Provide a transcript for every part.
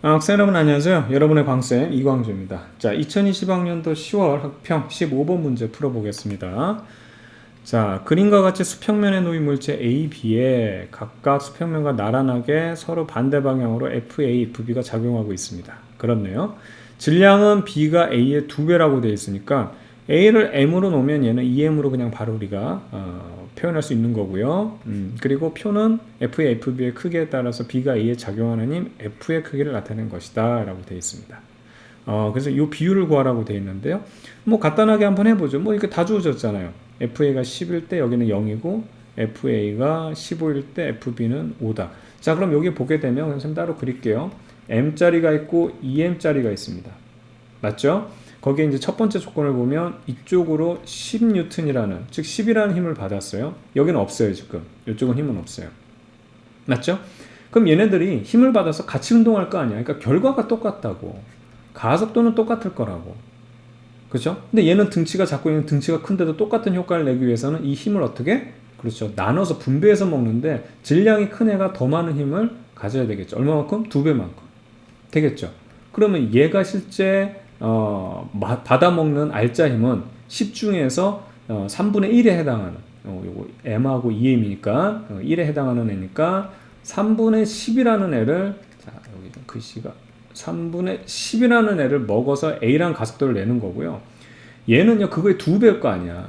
아, 학생 여러분 안녕하세요. 여러분의 광쌤 이광주입니다. 자, 2020학년도 10월 학평 15번 문제 풀어보겠습니다. 자, 그림과 같이 수평면에 놓인 물체 A, B에 각각 수평면과 나란하게 서로 반대 방향으로 FA, FB가 작용하고 있습니다. 그렇네요. 질량은 B가 A의 두 배라고 되어 있으니까 A를 M으로 놓으면 얘는 2M으로 그냥 바로 우리가 어, 표현할 수 있는 거고요. 음, 그리고 표는 F의 FB의 크기에 따라서 B가 A에 작용하는 힘 F의 크기를 나타내는 것이다 라고 되어 있습니다. 어, 그래서 이 비율을 구하라고 되어 있는데요. 뭐 간단하게 한번 해보죠. 뭐 이렇게 다 주어졌잖아요. FA가 10일 때 여기는 0이고 FA가 15일 때 FB는 5다. 자 그럼 여기 보게 되면 선생님 따로 그릴게요. M짜리가 있고 2M짜리가 있습니다. 맞죠? 거기에 이제 첫 번째 조건을 보면 이쪽으로 10뉴턴이라는 즉 10이라는 힘을 받았어요. 여기는 없어요 지금. 이쪽은 힘은 없어요. 맞죠? 그럼 얘네들이 힘을 받아서 같이 운동할 거 아니야. 그러니까 결과가 똑같다고. 가속도는 똑같을 거라고. 그렇죠? 근데 얘는 등치가 작고 얘는 등치가 큰데도 똑같은 효과를 내기 위해서는 이 힘을 어떻게? 그렇죠. 나눠서 분배해서 먹는데 질량이 큰 애가 더 많은 힘을 가져야 되겠죠. 얼마만큼? 두 배만큼. 되겠죠. 그러면 얘가 실제 어, 마- 받아먹는 알짜 힘은 10 중에서 어, 3분의 1에 해당하는 어, 요거 m하고 2m이니까 어, 1에 해당하는 애니까 3분의 10이라는 애를 자 여기 좀 글씨가 3분의 10이라는 애를 먹어서 a라는 가속도를 내는 거고요. 얘는요 그거의 두 배일 거 아니야.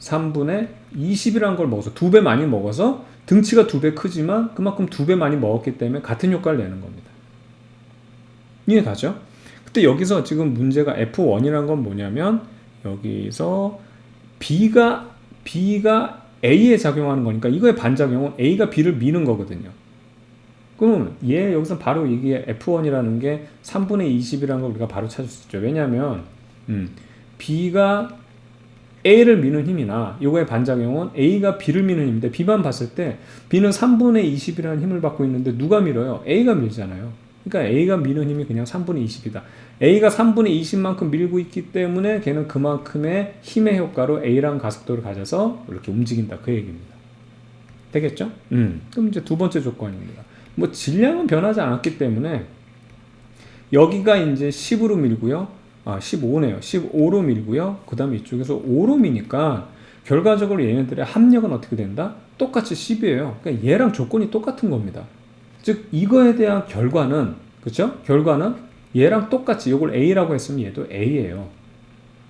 3분의 20이라는 걸 먹어서 두 배 많이 먹어서 등치가 두 배 크지만 그만큼 두 배 많이 먹었기 때문에 같은 효과를 내는 겁니다. 이해 가죠? 그때 여기서 지금 문제가 F1이란 건 뭐냐면 여기서 B가 B가 A에 작용하는 거니까 이거의 반작용은 A가 B를 미는 거거든요. 그럼 얘 여기서 바로 이게 F1이라는 게 3분의 20이라는 걸 우리가 바로 찾을 수 있죠. 왜냐하면 음, B가 A를 미는 힘이나 이거의 반작용은 A가 B를 미는 힘인데 B만 봤을 때 B는 3분의 20이라는 힘을 받고 있는데 누가 밀어요? A가 밀잖아요. 그러니까 A가 미는 힘이 그냥 3분의 20이다. A가 3분의 20만큼 밀고 있기 때문에 걔는 그만큼의 힘의 효과로 A랑 가속도를 가져서 이렇게 움직인다. 그 얘기입니다. 되겠죠? 음. 그럼 이제 두 번째 조건입니다. 뭐 질량은 변하지 않았기 때문에 여기가 이제 10으로 밀고요. 아, 15네요. 15로 밀고요. 그 다음에 이쪽에서 5로 미니까 결과적으로 얘네들의 합력은 어떻게 된다? 똑같이 10이에요. 그러니까 얘랑 조건이 똑같은 겁니다. 즉 이거에 대한 결과는 그렇죠? 결과는 얘랑 똑같이 이걸 A라고 했으면 얘도 A예요.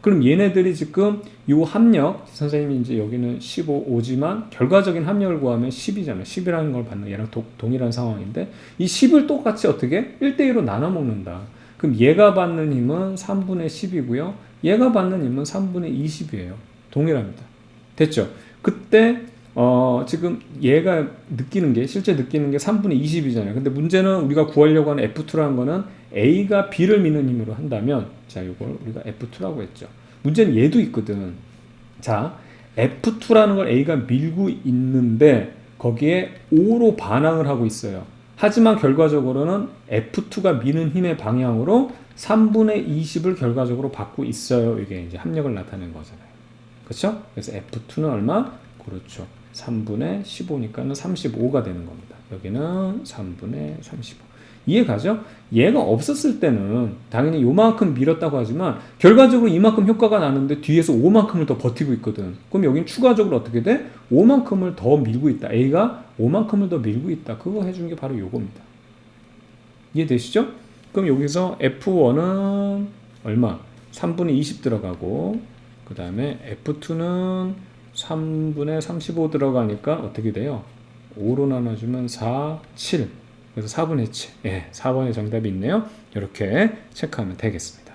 그럼 얘네들이 지금 요 합력 선생님이 이제 여기는 15지만 결과적인 합력을 구하면 10이잖아요. 10이라는 걸 받는 얘랑 도- 동일한 상황인데 이 10을 똑같이 어떻게 1대1로 나눠 먹는다. 그럼 얘가 받는 힘은 3분의 10이고요. 얘가 받는 힘은 3분의 20이에요. 동일합니다. 됐죠? 그때 어, 지금 얘가 느끼는 게 실제 느끼는 게 3분의 20이잖아요. 근데 문제는 우리가 구하려고 하는 F2라는 거는 A가 B를 미는 힘으로 한다면 자, 이걸 우리가 F2라고 했죠. 문제는 얘도 있거든. 자, F2라는 걸 A가 밀고 있는데 거기에 5로 반항을 하고 있어요. 하지만 결과적으로는 F2가 미는 힘의 방향으로 3분의 20을 결과적으로 받고 있어요. 이게 이제 합력을 나타낸 거잖아요. 그렇죠? 그래서 F2는 얼마? 그렇죠. 3분의 15니까는 35가 되는 겁니다. 여기는 3분의 35. 이해 가죠? 얘가 없었을 때는 당연히 요만큼 밀었다고 하지만 결과적으로 이만큼 효과가 나는데 뒤에서 5만큼을 더 버티고 있거든. 그럼 여긴 추가적으로 어떻게 돼? 5만큼을 더 밀고 있다. A가 5만큼을 더 밀고 있다. 그거 해준 게 바로 요겁니다. 이해되시죠? 그럼 여기서 F1은 얼마? 3분의 20 들어가고 그 다음에 F2는 3분의 35 들어가니까 어떻게 돼요? 5로 나눠주면 4, 7 그래서 4분의 7 예, 4번의 정답이 있네요. 이렇게 체크하면 되겠습니다